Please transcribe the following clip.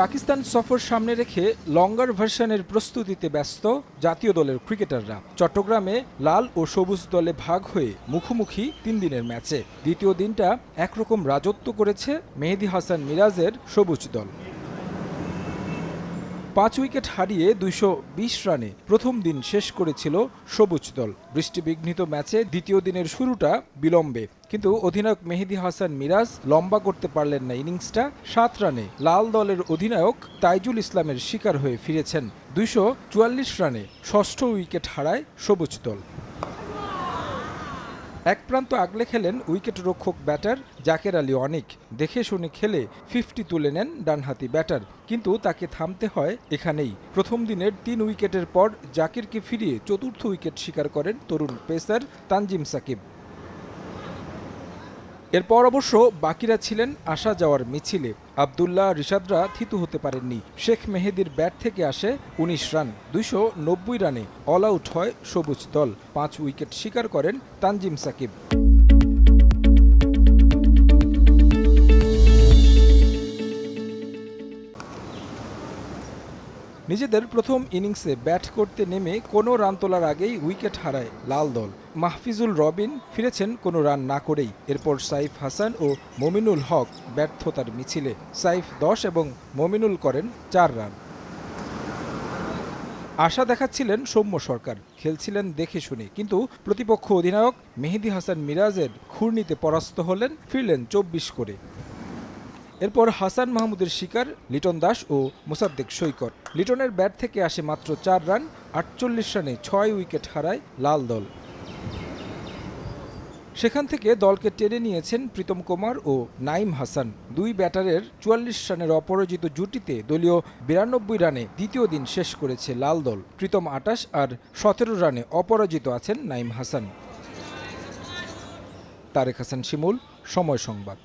পাকিস্তান সফর সামনে রেখে লঙ্গার ভার্সনের প্রস্তুতিতে ব্যস্ত জাতীয় দলের ক্রিকেটাররা। চট্টগ্রামে লাল ও সবুজ দলে ভাগ হয়ে মুখোমুখি তিন দিনের ম্যাচে। দ্বিতীয় দিনটা একরকম রাজত্ব করেছে মেহেদি হাসান মিরাজের সবুজ দল। পাঁচ উইকেট হারিয়ে দুইশো বিশ রানে প্রথম দিন শেষ করেছিল সবুজ দল। বৃষ্টিবিঘ্নিত ম্যাচে দ্বিতীয় দিনের শুরুটা বিলম্বে। কিন্তু অধিনায়ক মেহেদি হাসান মিরাজ লম্বা করতে পারলেন না ইনিংসটা। সাত রানে লাল দলের অধিনায়ক তাইজুল ইসলামের শিকার হয়ে ফিরেছেন। দুইশো চুয়াল্লিশ রানে ষষ্ঠ উইকেট হারায় সবুজ দল। এক প্রান্ত আগলে খেলেন উইকেট রক্ষক ব্যাটার জাকের আলী অনিক। দেখে শুনে খেলে ফিফটি তুলে নেন ডানহাতি ব্যাটার। কিন্তু তাকে থামতে হয় এখানেই। প্রথম দিনের তিন উইকেটের পর জাকিরকে ফিরিয়ে চতুর্থ উইকেট শিকার করেন তরুণ পেসার তানজিম সাকিব। এরপর অবশ্য বাকিরা ছিলেন আসা যাওয়ার মিছিলে। আবদুল্লাহ রিশাদরা থিতু হতে পারেননি। শেখ মেহেদির ব্যাট থেকে আসে উনিশ রান, দুইশো নব্বই রানে অল আউট হয় সবুজ দল। পাঁচ উইকেট শিকার করেন তানজিম সাকিব। নিজেদের প্রথম ইনিংসে ব্যাট করতে নেমে কোনো রান তোলার আগেই উইকেট হারায় লাল দল। মাহফিজুল রবিন ফিরেছেন কোনো রান না করেই। এরপর সাইফ হাসান ও মমিনুল হক ব্যর্থতার মিছিলে। সাইফ দশ এবং মমিনুল করেন চার রান। আশা দেখাচ্ছিলেন সৌম্য সরকার। খেলছিলেন দেখে শুনে। কিন্তু প্রতিপক্ষ অধিনায়ক মেহেদি হাসান মিরাজের ঘূর্ণিতে পরাস্ত হলেন ফিরলেন চব্বিশ করে। এরপর হাসান মাহমুদের শিকার লিটন দাস ও মোসাদ্দেক সৈকত। লিটনের ব্যাট থেকে আসে মাত্র চার রান, আটচল্লিশ রানে ছয় উইকেট হারায় লাল দল। সেখান থেকে দলকে টেনে নিয়েছেন প্রীতম কুমার ও নাইম হাসান। দুই ব্যাটারের চুয়াল্লিশ রানের অপরাজিত জুটিতে দলীয় বিরানব্বই রানে দ্বিতীয় দিন শেষ করেছে লাল দল। প্রীতম আটাশ আর সতেরো রানে অপরাজিত আছেন নাইম হাসান। তারেক হাসান শিমুল, সময় সংবাদ।